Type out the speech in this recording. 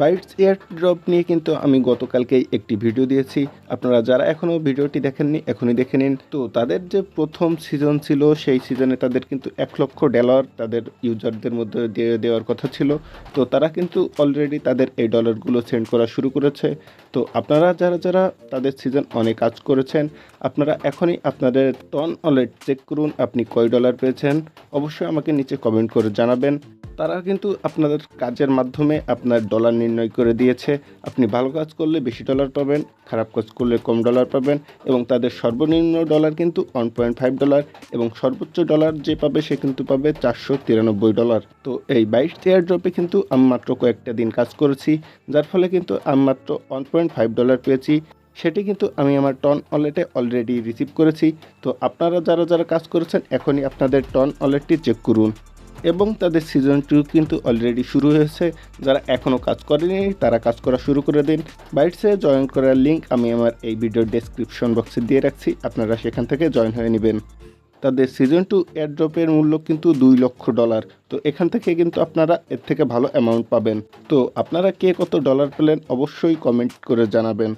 Bytes air drop নিয়ে কিন্তু আমি গতকালকেই একটি ভিডিও দিয়েছি। আপনারা যারা এখনও ভিডিওটি দেখেননি, এখনই দেখে নিন। তো তাদের যে প্রথম সিজন ছিল, সেই সিজনে তাদের কিন্তু এক লক্ষ ডলার তাদের ইউজারদের মধ্যে দিয়ে দেওয়ার কথা ছিল। তো তারা কিন্তু অলরেডি তাদের এই ডলারগুলো সেন্ড করা শুরু করেছে। তো আপনারা যারা যারা তাদের সিজন অনেক কাজ করেছেন, আপনারা এখনই আপনাদের টন ওয়ালেট চেক করুন, আপনি কয় ডলার পেয়েছেন। অবশ্যই আমাকে নিচে কমেন্ট করে জানাবেন। তারা কিন্তু আপনাদের কাজের মাধ্যমে আপনার ডলার নির্ণয় করে দিয়েছে। আপনি ভালো কাজ করলে বেশি ডলার পাবেন, খারাপ কাজ করলে কম ডলার পাবেন এবং তাদের সর্বনিম্ন ডলার কিন্তু ওয়ান পয়েন্ট ফাইভ ডলার এবং সর্বোচ্চ ডলার যে পাবে সে কিন্তু পাবে চারশো তিরানব্বই ডলার তো এই বাইশ এয়ার ড্রপে কিন্তু আমি মাত্র কয়েকটা দিন কাজ করেছি, যার ফলে কিন্তু আমি মাত্র ওয়ান পয়েন্ট ফাইভ ডলার পেয়েছি। সেটি কিন্তু আমি আমার টন ওয়ালেটে অলরেডি রিসিভ করেছি। তো আপনারা যারা যারা কাজ করেছেন, এখনই আপনাদের টন ওয়ালেটটি চেক করুন। এবং তাদের সিজন টু কিন্তু অলরেডি শুরু হয়েছে। যারা এখনও কাজ করেনি, তারা কাজ করা শুরু করে দিন। বাইটসে জয়েন করার লিঙ্ক আমি আমার এই ভিডিওর ডেসক্রিপশন বক্সে দিয়ে রাখছি। আপনারা সেখান থেকে জয়েন হয়ে নেবেন। তাদের সিজন টু এয়ারড্রপের মূল্য কিন্তু দুই লক্ষ ডলার তো এখান থেকে কিন্তু আপনারা এর থেকে ভালো অ্যামাউন্ট পাবেন। তো আপনারা কে কত ডলার পেলেন অবশ্যই কমেন্ট করে জানাবেন।